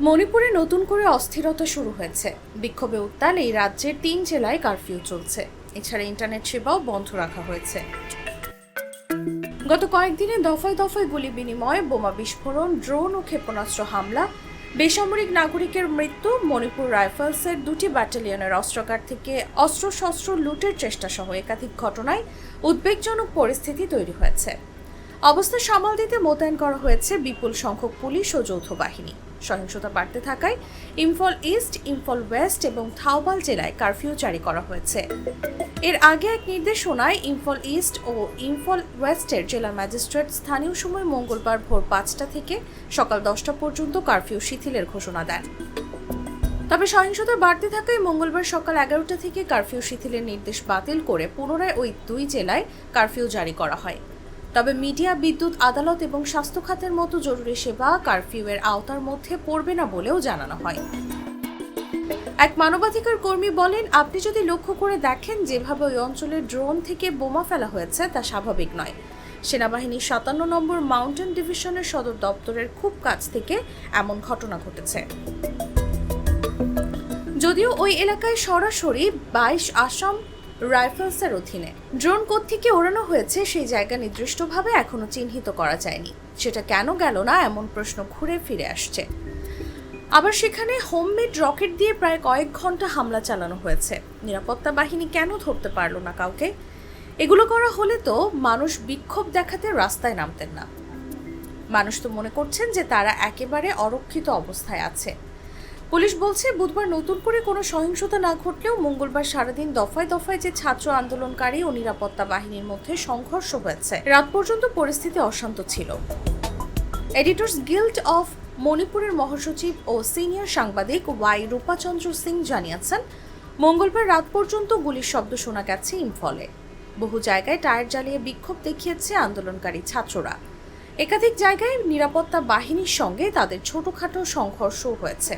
মণিপুরে নতুন করে অস্থিরতা শুরু হয়েছে। বিক্ষোভে উত্তাল এই রাজ্যের তিন জেলায় কারফিউ চলছে। এছাড়া ইন্টারনেট সেবাও বন্ধ রাখা হয়েছে। গত কয়েকদিনে দফায় দফায় গুলি বিনিময় বোমা বিস্ফোরণ, ড্রোন ও ক্ষেপণাস্ত্র হামলা, বেসামরিক নাগরিকের মৃত্যু, মণিপুর রাইফেলসের দুটি ব্যাটালিয়নের অস্ত্রকার থেকে অস্ত্রশস্ত্র লুটের চেষ্টা সহ একাধিক ঘটনায় উদ্বেগজনক পরিস্থিতি তৈরি হয়েছে। অবস্থা সামাল দিতে মোতায়েন করা হয়েছে বিপুল সংখ্যক পুলিশ ও যৌথ বাহিনী। সহিংসতা বাড়তে থাকায় ইম্ফল ইস্ট, ইম্ফল ওয়েস্ট এবং থাওবাল জেলায় কারফিউ জারি করা হয়েছে। এর আগে এক নির্দেশনায় ইম্ফল ইস্ট ও ইম্ফল ওয়েস্টের জেলা ম্যাজিস্ট্রেট স্থানীয় সময় মঙ্গলবার ভোর পাঁচটা থেকে সকাল দশটা পর্যন্ত কারফিউ শিথিলের ঘোষণা দেন। তবে সহিংসতা বাড়তে থাকায় মঙ্গলবার সকাল এগারোটা থেকে কারফিউ শিথিলের নির্দেশ বাতিল করে পুনরায় ওই দুই জেলায় কারফিউ জারি করা হয়। তবে মিডিয়া, বিদ্যুৎ, আদালত এবং স্বাস্থ্য খাতের মতো জরুরি সেবা কারফিউয়ের আওতার মধ্যে পড়বে না বলেও জানানো হয়। এক মানবাধিকার কর্মী বলেন, আপনি যদি লক্ষ্য করে দেখেন যেভাবে ওই অঞ্চলের ড্রোন থেকে বোমা ফেলা হয়েছে, তা স্বাভাবিক নয়। সেনাবাহিনীর সাতান্ন নম্বর মাউন্টেন ডিভিশনের সদর দপ্তরের খুব কাছ থেকে এমন ঘটনা ঘটেছে। যদিও ওই এলাকায় সরাসরি বাইশ আসাম রাইফেলসের অধীনে। ড্রোন থেকে ওড়ানো হয়েছে সেই জায়গা নির্দিষ্টভাবে এখনও চিহ্নিত করা যায়নি। সেটা কেন গেল না এমন প্রশ্ন ঘুরে ফিরে আসছে। আবার সেখানে হোমমেড রকেট দিয়ে প্রায় কয়েক ঘণ্টা হামলা চালানো হয়েছে। নিরাপত্তা বাহিনী কেন ধরতে পারল না কাউকে? এগুলো করা হলে তো মানুষ বিক্ষোভ দেখাতে রাস্তায় নামতেন না। মানুষ তো মনে করছেন যে তারা একেবারে অরক্ষিত অবস্থায় আছে। পুলিশ বলছে, বুধবার নতুন করে কোনো সহিংসতা না ঘটলেও মঙ্গলবার সারাদিন দফায় দফায় যে ছাত্র আন্দোলনকারী ও নিরাপত্তা বাহিনীর মধ্যে সংঘর্ষ হয়েছে। রাত পর্যন্ত পরিস্থিতি অশান্ত ছিল। এডিটর্স গিল্ড অফ মণিপুরের মহাসচিব ও সিনিয়র সাংবাদিক ওয়াই রূপাচন্দ্র সিং জানিয়েছেন, মঙ্গলবার রাত পর্যন্ত গুলির শব্দ শোনা গেছে ইম্ফলে। বহু জায়গায় টায়ার জ্বালিয়ে বিক্ষোভ দেখিয়েছে আন্দোলনকারী ছাত্ররা। একাধিক জায়গায় নিরাপত্তা বাহিনীর সঙ্গে তাদের ছোটখাটো সংঘর্ষও হয়েছে।